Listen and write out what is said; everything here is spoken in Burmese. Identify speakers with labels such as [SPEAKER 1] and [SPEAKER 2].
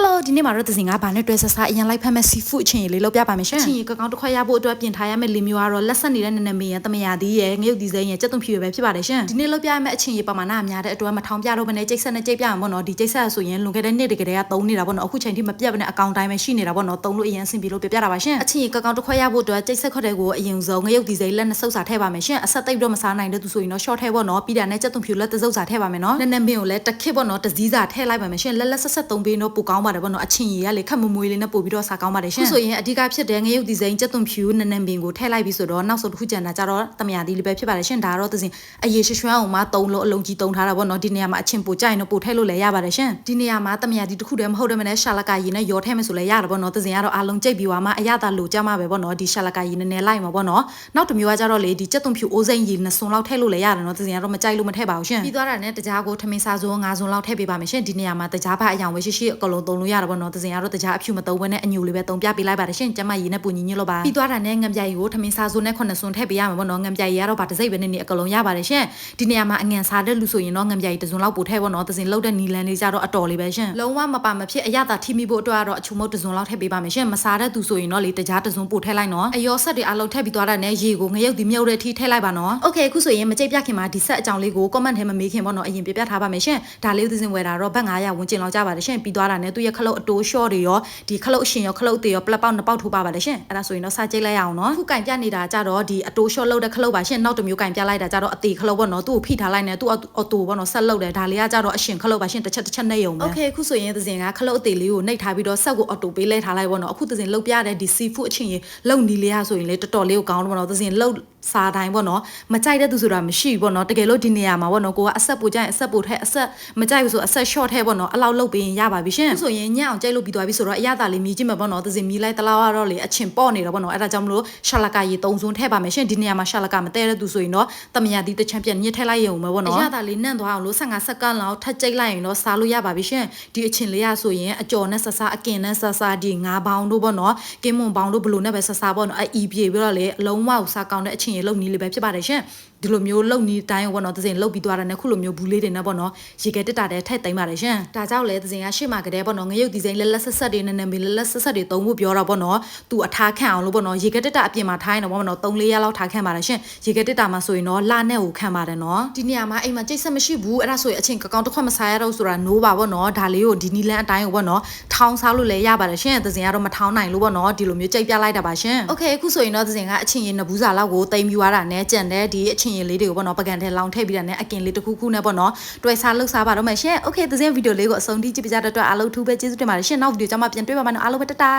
[SPEAKER 1] Hello ဒီနေ့မှာတော့သစင်ကဘာနဲ့တွဲဆက်စားအရင်လိုက်ဖက်မဲ့ seafood အချင်းရေလေးလောက်ပြပါမယ်ရှင်။အချင်းရေကောင်းတစ်ခွက်ရဖို့အတွက်ပြင်ထားရမယ့်လေမျိုးကတော့လက်ဆက်နေတဲ့နနမင်းရဲ့တမယာသီးရဲ့ငရုတ်ဒီဇိုင်းရဲ့ကြက်သွန်ဖြူရဲ့ပဲဖြစ်ပါတယ်ရှင်။ဒီနေ့လောက်ပြရမယ့်အချင်းရေပမာဏအများတဲ့အတွက်မထောင်ပြတော့ဘဲနဲ့ကျိတ်ဆက်နဲ့ကျိတ်ပြမှာပေါ့နော်ဒီကျိတ်ဆက်ဆိုရင်လွန်ခဲ့တဲ့နှစ်တကယ်တည်းကသုံးနေတာပေါ့နော်အခုချိန်ထိမပြတ်ဘဲနဲ့အကောင့်တိုင်းပဲရှိနေတာပေါ့နော်သုံးလို့အရင်အဆင်ပြေလို့ပြပြတာပါရှင်။အချင်းရေကောင်းတစ်ခွက်ရဖို့အတွက်ကျိတ်ဆက်ခွက်တဲ့ကိုအရင်ဆုံးငရုတ်ဒီဇိုင်းလက်နဲ့စုပ်စာထည့်ပါမယ်ရှင်။အဆက်သိပ်တော့မစားနိုင်တဲ့သူဆိုရင်တော့ short ထဲပေါ့နော်ပြီးတာနဲ့ကြက်သွန်ဖြူလက်တစုပ်စာထည့်ပါမယ်နော်။နနမင်းကိုလည်းတစ်ခစ်ပေါ့နော်တစည်းစာထည့်လိုက်ပါမယ်ရှင်။လက်လက်ဆက်ဆက်သုံးပေးတော့ပိုကောင်းပါတယ်ပေါ့နော်အချင်းရေကလေခက်မမွေးလေးနဲ့ပို့ပြီးတော့စားကောင်းပါတယ်ရှင်ခုဆိုရင်အဓိကဖြစ်တဲ့ငရုတ်ဒီဇိုင်းကြက်သွန်ဖြူနနံပင်ကိုထည့်လိုက်ပြီးဆိုတော့နောက်ဆုံးတစ်ခုကျန်တာကြတော့တမယာသီးလေးပဲဖြစ်ပါတယ်ရှင်ဒါကတော့သစဉ်အရေးရွှဲရွှဲအောင်မှသုံးလို့အလုံးကြီးသုံးထားတာပေါ့နော်ဒီနေရာမှာအချင်းပိုကြိုက်ရင်တော့ပိုထည့်လို့လည်းရပါတယ်ရှင်ဒီနေရာမှာတမယာသီးတစ်ခုတည်းမဟုတ်တယ်မနဲ့ရှာလကာရည်နဲ့ရောထည့်မယ်ဆိုလည်းရတယ်ပေါ့နော်သစဉ်ကတော့အလုံးကြိတ်ပြီးွားမှအရသာလိုကြမှာပဲပေါ့နော်ဒီရှာလကာရည်နည်းနည်းလိုက်မှာပေါ့နော်နောက်တစ်မျိုးကကြတော့လေဒီကြက်သွန်ဖြူအိုးစိမ့်ရည်နှစ်စွန်လောက်ထည့်လို့လည်းရတယ်နော်သစဉ်ကတော့မကြိုက်လို့မထည့်ပါဘူးရှင်ပြီးသွားတာနဲ့တကြားကိုထမင်းစားစုံငါးစွန်လောက်ထည့်ပေးပါမယ်ရှင်ဒီနေရာမှာတကြားဖအယောင်ပဲရှိရှိအကလုံးသုံးလို့ရတယ်ပေါ့နော်သစဉ်ကတော့တကြားအဖြူမသုံးဘဲနဲ့အညူလေးပဲသုံးပြပေးလိုက်ပါတယ်ရှင်ကျမရည်နဲ့ပူညီညွတ်လို့ပါပြီးသွားတာနဲ့ငံပြားရည်ကိုထမင်းစားစုံနဲ့ခုနှစ်စွန်ထည့်ပေးရမှာပေါ့နော်ငံပြားရည်ကတော့ဗာတစိမ့်ပဲနေနေအကလုံးရပါတယ်ရှင်ဒီနေရာမှာအငံစားတဲ့လူဆိုရင်တော့ငံပြားရည်တစ်စွန်လောက်ပို့ထည့်ပေါ့နော်သစဉ်လောက်တဲ့နီလန်လေးကြတော့အတော်လေးပဲရှင်လုံးဝမပါမဖြစ်အရသာထိမိဖို့အတွက်ကတော့အချုံမုတ်တစ်စွန်လောက်ထည့်ပေးပါမယ်ရှင်မစားတဲ့သူဆိုရင်တော့လေတကြားတစ်စွန်ပို့ထည့်လိုက်နော်အယောဆက်တွေအလုံးထည့်ပြီးသွားတာနဲ့ရေကိုငရုတ်ဒီမြုပ်တဲ့အထိထည့်လိုက်ပါနော်โอเคအခုဆိုရင်မကြိတ်ပြခင်မှာဒီဆက်အကြောင်းလေးကို comment ထဲမှာမေးခင်ပေါ့နော်အရင်ပြပြထားပါမယ်ရှင်ဒါလေးသစဉ်ဝယ်တာတော့ဘတ်900ဝန်းကျင်လောက်ကြပါတယ်ရှင်ပြီးသွားတာနဲ့ သူ့ရဲ့ခလုတ်အတိုး short တွေရောဒီခလုတ်အရှင်ရောခလုတ်တွေရောပလက်ပေါက်နှစ်ပေါက်ထိုးပါပါတယ်ရှင်အဲ့ဒါဆိုရင်တော့စကြိတ်လိုက်ရအောင်နော်ခုကင်ပြနေတာကြတော့ဒီအတိုး short လောက်တဲ့ခလုတ်ပါရှင်နောက်တစ်မျိုးကင်ပြလိုက်တာကြတော့အသေးခလုတ်ပေါ့နော်သူ့ကိုဖိထားလိုက်နေသူ့အတိုးပေါ့နော်ဆက်လောက်တယ်ဒါလေးကကြတော့အရှင်ခလုတ်ပါရှင်တစ်ချက်တစ်ချက်နဲ့ယုံပဲโอเคအခုဆိုရင်သစဉ်ကခလုတ်အသေးလေးကိုနှိပ်ထားပြီးတော့ဆက်ကိုအတိုးပေးလဲထားလိုက်ပေါ့နော်အခုသစဉ်လုတ်ပြတဲ့ဒီ seafood အချင်းကြီးလုံနီလေးရဆိုရင်လေတော်တော်လေးကိုကောင်းလို့ပေါ့နော်သစဉ်လုတ် စားတိုင်းပေါ့နော်မကြိုက်တဲ့သူဆိုတာမရှိဘူးပေါ့နော်တကယ်လို့ဒီနေရာမှာပေါ့နော်ကိုကအဆက်ပိုကြိုက်အဆက်ပိုထဲအဆက်မကြိုက်ဘူးဆိုအဆက် short ထဲပေါ့နော်အလောက်လုတ်ပေးရင်ရပါပြီရှင်ဆိုရင်ညအောင်ကြိုက်လို့ပြီးသွားပြီဆိုတော့အရသာလေးမြည်ကြည့်မှာပေါ့နော်သစဉ်မြည်လိုက်တလားကတော့လေအချင်ပေါ့နေတော့ပေါ့နော်အဲ့ဒါကြောင့်မလို့ရှာလကာရေသုံးစွန်းထည့်ပါမယ်ရှင်ဒီနေရာမှာရှာလကာမတဲတဲ့သူဆိုရင်တော့တမယာဒီတချန်ပြန်ညှစ်ထည့်လိုက်ရုံပဲပေါ့နော်အရသာလေးနန့်သွားအောင်လို့15စက္ကန့်လောက်ထပ်ကြိတ်လိုက်ရင်တော့စားလို့ရပါပြီရှင်ဒီအချင်လေးရဆိုရင်အကျော်နဲ့ဆဆအကင်နဲ့ဆဆဒီငါးပေါင်းတို့ပေါ့နော်ကင်းမွန်ပေါင်းတို့ဘလို့နဲ့ပဲဆဆပေါ့နော်အီပြေပြီးတော့လေအလုံးဝစားကောင်းတဲ့အချင်ရေလုံနီးလေးပဲဖြစ်ပါတယ်ရှင်ဒီလိုမျိုးလုံနီးတိုင်းပေါ့နော်သစဉ်လုတ်ပြီးသွားတာနဲ့ခုလိုမျိုးဘူးလေးတွေနဲ့ပေါ့နော်ရေကဲတက်တာတဲ့ထည့်သိမ်းပါတယ်ရှင်ဒါကြောင့်လေသစဉ်ကရှေ့မှာကတည်းပေါ့နော်ငရုတ်ဒီဇိုင်းလက်လက်ဆက်ဆက်တွေနဲ့နဲ့မီလက်လက်ဆက်ဆက်တွေသုံးဖို့ပြောတာပေါ့နော်သူအထားခန့်အောင်လို့ပေါ့နော်ရေကဲတက်တာအပြင်မှာထားရင်တော့ပေါ့နော်3-4ရက်လောက်ထားခန့်ပါတယ်ရှင်ရေကဲတက်တာမှာဆိုရင်တော့လာနဲ့ကိုခန့်ပါတယ်နော်ဒီနေရာမှာအိမ်မှာကြိတ်ဆက်မရှိဘူးအဲ့ဒါဆိုရင်အချင်းကောင်းတစ်ခွက်မစားရတော့ဆိုတာ no ပါပေါ့နော်ဒါလေးကိုဒီနီလန်အတိုင်းကိုပေါ့နော်ထောင်းစားလို့လည်းရပါတယ်ရှင်သစဉ်ကတော့မထောင်းနိုင်လို့ပေါ့နော်ဒီလိုမျိုးကြိတ်ပြလိုက်တာပါရှင်โอเคအခုဆိုရင်တော့သစဉ်ကအချင်းရင်နဘူးစာလောက်ကို သိမ်းယူရတာနဲ့ကြံတဲ့ဒီအချင်းရင်လေးတွေကိုပေါ့နော်ပကံထဲလောင်ထည့်ပြီးတာနဲ့အကင်လေးတစ်ခုခုနဲ့ပေါ့နော်တွဲစားလှုပ်စားပါတော့မယ်ရှင်။ Okay ဒီစဉ်ဗီဒီယိုလေးကိုအဆုံးထိကြည့်ပြကြတဲ့အတွက်အားလုံးထူးပဲကျေးဇူးတင်ပါတယ်ရှင်။နောက်ဗီဒီယိုကျမှပြန်တွေ့ပါမယ်နော်အားလုံးပဲတတာ